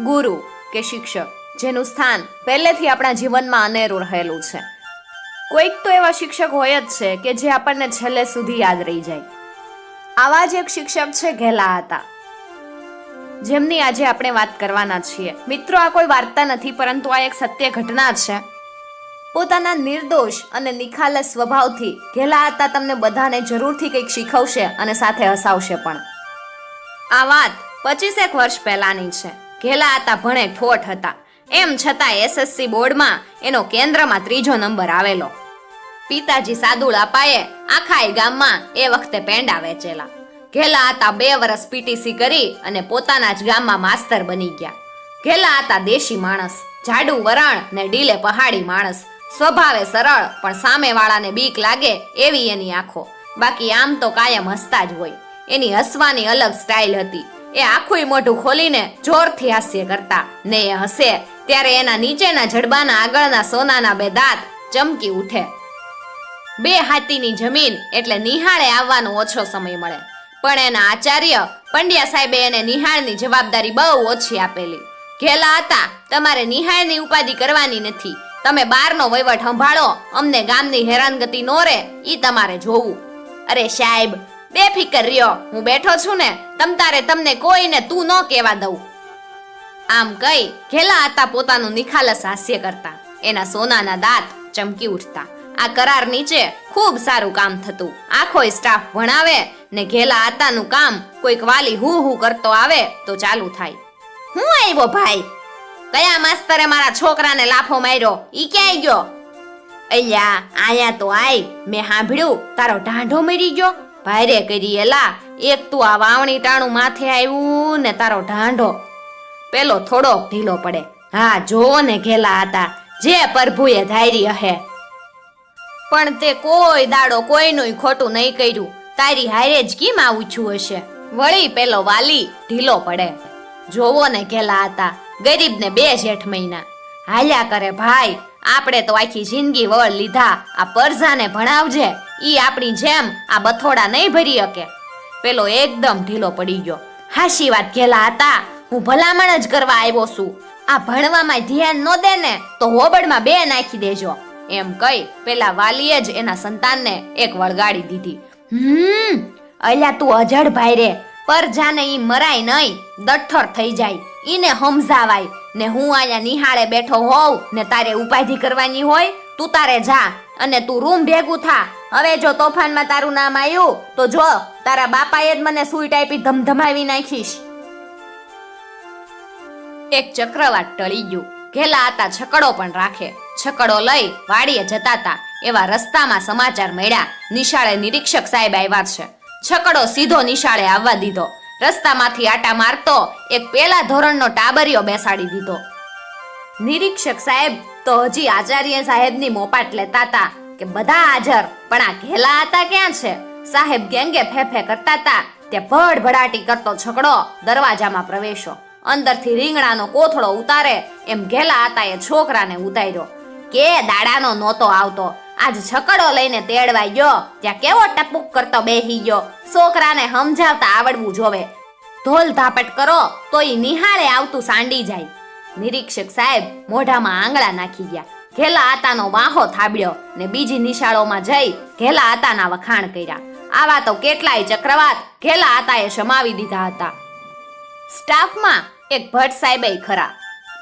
ગુરુ કે શિક્ષક, જેનું સ્થાન પહેલેથી આપણા જીવનમાં અનેરું રહેલું છે. કોઈક તો એવા શિક્ષક હોય જ છે કે જે આપણને છેલ્લે સુધી યાદ રહી જાય. આવા જ એક શિક્ષક છે ઘેલા હતા. જેમની આજે આપણે વાત કરવાના છીએ. મિત્રો, આ કોઈ વાર્તા નથી, પરંતુ આ એક સત્ય ઘટના છે. પોતાના નિર્દોષ અને નિખાલસ સ્વભાવથી ઘેલા હતા તમને બધાને જરૂરથી કંઈક શીખવશે અને સાથે હસાવશે પણ. આ વાત પચીસેક વર્ષ પહેલાની છે. ઘેલા હતા, ભણે ઠોઠ હતા. એમ છતાં એસએસસી બોર્ડમાં એનો કેન્દ્રમાં ત્રીજો નંબર આવેલો. પિતાજી સાદુળ અપાએ આખા ગામમાં એ વખતે પેંડા વેચેલા ઘેલા હતા બે વર્ષ પીટીસી કરી અને પોતાના જ ગામમાં માસ્તર બની ગયા. ઘેલા હતા દેશી માણસ, જાડુ વરણ ને ડીલે પહાડી માણસ. સ્વભાવે સરળ, પણ સામેવાળાને બીક લાગે એવી એની આંખો. બાકી આમ તો કાયમ હસતા જ હોય. એની હસવાની અલગ સ્ટાઇલ હતી. એ આખું મોઢું ખોલીને જોરથી હાસ્ય કરતા. ને એ હસે, ત્યારે એના નીચેના જડબાના આગળના સોનાના બે દાંત ચમકી ઉઠે. બે હાથીની જમીન એટલે નિહાળે આવવાનો ઓછો સમય મળે. પણ એના આચાર્ય પંડ્યા સાહેબે એને નિહાળની જવાબદારી બહુ ઓછી આપેલી. ઘેલા હતા, તમારે નિહાળની ઉપાધિ કરવાની નથી. તમે બારનો વહીવટ સંભાળો, અમને ગામની હેરાનગતિ નો રે, ઈ તમારે જોવું. અરે સાહેબ બેફિકર રહ્યો. હું બેઠો છું ને, તમ તારે તમને કોઈને તું ન કહેવા દઉં. આમ કઈ ઘેલા હતા પોતાનું નિખાલસ હાસ્ય કરતા. એના સોનાના દાંત ચમકી ઉઠતા. આ કરાર નીચે ખૂબ સારું કામ થતું. આખોય સ્ટાફ ભણાવે ને ઘેલા આતાનું કામ કોઈક વાલી હું હું કરતો આવે તો ચાલુ થાય. હું આવ્યો ભાઈ? કયા માસ્તરે મારા છોકરાને લાફો માર્યો? ઈ ક્યાંય ગયો? અલ્યા, આયા તો આય. મેં સાંભળ્યું, તારો ઢાંઢો મરી ગયો. ભાઈરે કરી એલા, એક તું આ વાવણી ટાણું માથે આવ્યું ને તારો ઢાંઢો. પેલો થોડો ઢીલો પડે. હા, જોવો ને ઘેલા હતા, જે પ્રભુએ ધારી હે પણ તે કોઈ દાડો કોઈનું ખોટું નહીં કર્યું. તારી હારે જ કેમ આવું છું હશે? વળી પેલો વાલી ઢીલો પડે. જોવો ને ઘેલા હતા, ગરીબને બે જેઠ મહિના. હાલ્યા કરે ભાઈ આપણે તો આખી જિંદગી વળ લીધા. આ પરજાને ભણાવજે. ઈ આપણી જેમ આ બથોડા નહીં ભરી શકે. પેલો એકદમ ઢીલો પડી ગયો. હાશી વાત ઘેલા હતા. હું ભલામણ જ કરવા આવ્યો છું. આ ભણવામાં ધ્યાન ન દે ને તો હોબળમાં બે નાખી દેજો. એમ કહી પેલા વાલીએ જ એના સંતાનને એક વળગાડી દીધી. હમ, અલ્યા તું અજડ ભાઈ રે. પર જાને ઈ મરાય નહીં. દઠ્ઠર થઈ જાય. ઈને સમજાવાય ને હું અહીંયા નિહાળે બેઠો હોઉં, ને તારે ઉપાધિ કરવાની હોય, તું તારે જા અને તું રૂમ ભેગું થા. હવે જો તોફાનમાં તારું નામ આવ્યું તો જો, તારા બાપાએ જ મને સુઈ ટાઈપી ધમધમાવી નાખીશ. એક ચક્રવાત ટળી ગયું. ઘેલા હતા, છકડો પણ રાખે. છકડો લઈ વાડીએ જતા હતા એવા રસ્તામાં સમાચાર મળ્યા. નિશાળે નિરીક્ષક સાહેબ આવ્યા છે. છકડો સીધો નિશાળે આવવા દીધો. રસ્તામાંથી આટા મારતો એક પેલા ધોરણનો ટાબરિયો બેસાડી દીધો. નિરીક્ષક સાહેબ તો હજી આચાર્ય સાહેબની મોપાટ લેતા હતા કે બધા હાજર, પણ આ ઘેલા હતા ક્યાં છે? સાહેબ ગેંગે ફેફે કરતા હતા તે ભડ ભડાટી કરતો છકડો દરવાજામાં પ્રવેશો અંદરથી રીંગણાનો કોથળો ઉતારે એમ ઘેલા હતા એ છોકરાને ઉતાર્યો. કે દાડાનો નહોતો આવતો. આજ છકડો લઈને તેડવાઈ ગયો, ત્યાં કેવો ટપુક કરતો બેહી ગયો. છોકરાને સમજાવતા આવડવું જોવે. ઢોલ ધાપટ કરો તો એ નિહાળે આવતું સાંડી જાય. નિરીક્ષક સાહેબ મોઢામાં આંગળા નાખી ગયા. ઘેલા આતાનો વાહો થાબડ્યો ને બીજી નિશાળોમાં જઈ ઘેલા આતાના વખાણ કર્યા. આવા તો કેટલાય ચક્રવાત ઘેલા આતાએ સમાવી દીધા હતા. સ્ટાફમાં એક ભટ્ટ સાહેબે ખરા.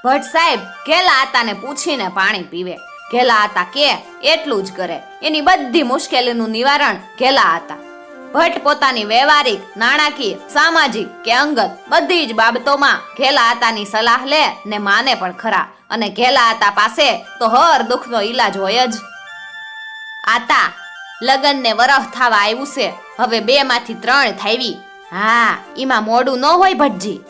ભટ્ટ સાહેબ ઘેલા આતાને પૂછીને પાણી પીવે. ઘેલા આતા કે, એટલું જ કરે. એની બધી મુશ્કેલીનું નિવારણ ઘેલા આતા. ભટ્ટ પોતાની વ્યવહારિક, નાણાકીય, સામાજિક કે અંગત બધી જ બાબતોમાં ઘેલા આતાની સલાહ લે ને માને પણ ખરા. અને ઘેલા આતા પાસે તો હર દુઃખનો ઈલાજ હોય જ. આતા, લગ્નને વરહ થવા આવ્યું છે. હવે બે માંથી ત્રણ થાવી હા એમાં મોડું ન હોય ભટજી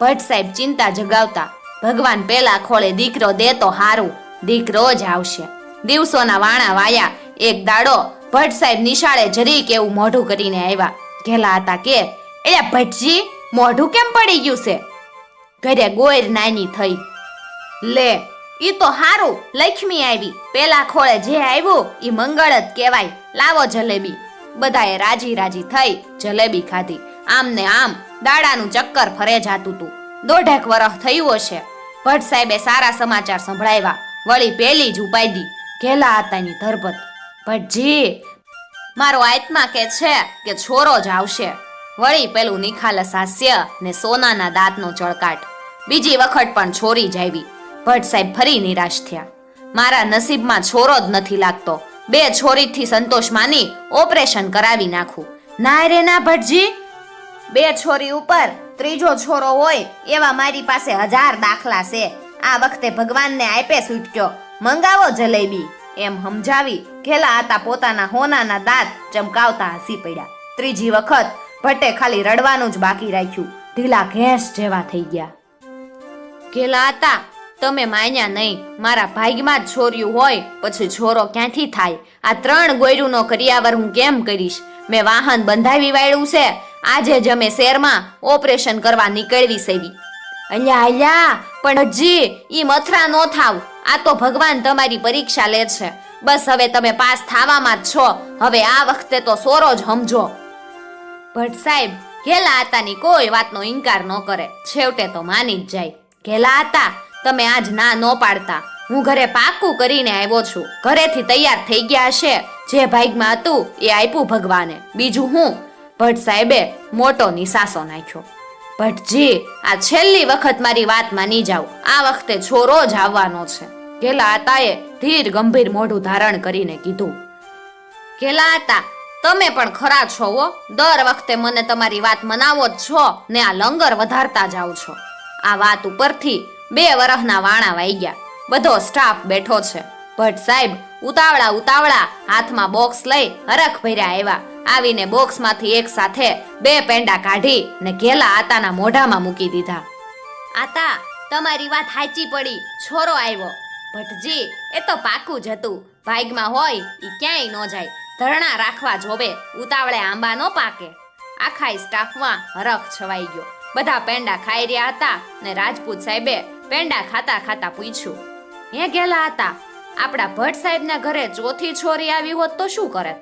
ભટ્ટ સાહેબ ચિંતા જગાવતા, ભગવાન પેલા ખોળે દીકરો દે તો હારું. દીકરો જ આવશે. દિવસોના વાણા વાયા, એક દાડો ભટ્ટ સાહેબ નિશાળે જરી કેવું મોઢું કરીને આવ્યા. ઘેલા હતા કે એટલે ભટજી મોઢું કેમ પડી ગયું છે? ઘરે ગોયર નાની થઈ. લે, ઈ તો હારું, લક્ષ્મી આવી. પેલા ખોળે જે આવ્યું, ઈ મંગળ જ કહેવાય. લાવો જલેબી. બધાએ રાજી રાજી થઈ જલેબી ખાધી. આમ ને આમ દાડાનું ચક્કર ફરે જાતું તું. દોઢેક વરસ થયું હશે. ભટ્ટ સાહેબે સારા સમાચાર સંભળાવ્યા. વળી પેલી જ ઉપાડી. ઘેલા હતાની ધરપત. ભટ્ટજી મારો આત્મા કે છે કે છોરો જ આવશે. વળી પેલું નિખાલસ હાસ્ય ને સોનાના દાંતનો ચળકાટ. બીજી વખત પણ છોરી જ આવી. ભટ્ટ સાહેબ ફરી નિરાશ થયા. મારા નસીબમાં છોરો જ નથી લાગતો. બે છોરીથી સંતોષ માની ઓપરેશન કરાવી નાખું. ના રે ના ભટજી બે છોરી ઉપર ત્રીજો છોરો હોય એવા મારી પાસે હજાર દાખલા છે. આ વખતે ભગવાનને આપે છૂટક્યો મંગાવો જલેબી. એમ સમજાવી ઘેલા હતા પોતાના હોનાના દાંત ચમકાવતા હસી પડ્યા. ત્રીજી વખત ભટ્ટે ખાલી રડવાનું જ બાકી રાખ્યું. ઢીલા ઘેંસ જેવા થઈ ગયા. ઘેલા હતા, તમે માન્યા નહીં. મારા ભાગ્યમાં જ છોર્યું હોય, પછી છોરો ક્યાંથી થાય? આ ત્રણ ગોયરુંનો કરિયાવર હું કેમ કરીશ? મેં વાહન બંધાવી વાળ્યું છે. આજે જ અમે શેરમાં ઓપરેશન કરવા નીકળવી સેવી. અલ્યા અલ્યા, પણ હજી ઈ મથરા નો થાવ. આ તો ભગવાન તમારી પરીક્ષા લે છે. બસ હવે તમે પાસ થાવામાં જ છો. હવે આ વખતે તો સોરો જ સમજો ભટ્ટ સાહેબ, ઘેલા હતાની કોઈ વાતનો ઇનકાર ન કરે. છેવટે તો માની જ જાય. ઘેલા હતા તમે આજ ના ન પાડતા. હું ઘરે પાકું કરીને આવ્યો છું. ઘરેથી તૈયાર થઈ ગયા હશે જે ભાગમાં હતું એ આપ્યું ભગવાને. બીજું હું? ભટ્ટ સાહેબે મોટો નિશાસો નાખ્યો. ભટ્ટજી, આ છેલ્લી વખત મારી વાત માની જાવ આ વખતે છોરો જ આવવાનો છે. ઘેલા આતાએ ધીર ગંભીર મોઢું ધારણ કરીને કીધું કેલા આતા, તમે પણ ખરા છો હો. દર વખતે મને તમારી વાત મનાવો જ છો ને આ લંગર વધારતા જાઓ છો. આ વાત ઉપરથી બે વરહના વાણા વાઈ ગયા. બધો સ્ટાફ બેઠો છે. ભટ્ટ સાહેબ ઉતાવળા ઉતાવળા હાથમાં બોક્સ લઈ હરખ ભર્યા આવ્યા. આવીને બોક્સમાંથી એક સાથે બે પેંડા કાઢી ને ઘેલા આતાના મોઢામાં મૂકી દીધા. આતા, તમારી વાત સાચી પડી. છોરો આવ્યો. ભટજી એ તો પાકું જ હતું. ભાગમાં હોય એ ક્યાંય ન જાય. ધરણા રાખવા જોવે, ઉતાવળે આંબા ન પાકે. આખાય સ્ટાફમાં હરખ છવાઈ ગયો. બધા પેંડા ખાઈ રહ્યા હતા ને રાજપૂત સાહેબે પેંડા ખાતા ખાતા પૂછ્યું, હે ગેલા હતા, આપણા ભટ્ટ સાહેબના ઘરે ચોથી છોરી આવી હોત તો શું કરત?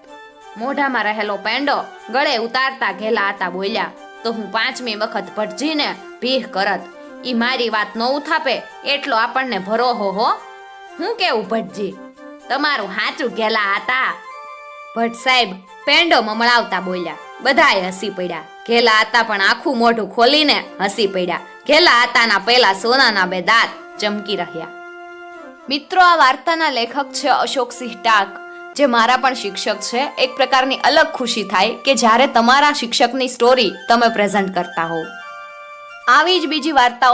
મોઢામાં રહેલો પેંડો ગળે ઉતારતા ઘેલા હતા, બોલ્યા, તો હું પાંચમી વખત ભટજીને ભીખ કરત. ઈ મારી વાત ન ઉથાપે, એટલો આપણને ભરોહો હો. હું કેવું ભટજી? તમારું હાચું ઘેલા હતા. ભટ્ટ સાહેબ પેંડો મમળાવતા બોલ્યા. બધાએ હસી પડ્યા. ઘેલા હતા પણ આખું મોઢું ખોલીને હસી પડ્યા. ઘેલા હતાના પહેલા સોનાના બે દાંત ચમકી રહ્યા. મિત્રો, આ વાર્તાના લેખક છે અશોકસિંહ ટાક, જે મારા પણ શિક્ષક છે. એક પ્રકારની અલગ ખુશી થાય કે જ્યારે તમારા શિક્ષકની સ્ટોરી તમે પ્રેઝન્ટ કરતા હોવ. આવી જ બીજી વાર્તાઓ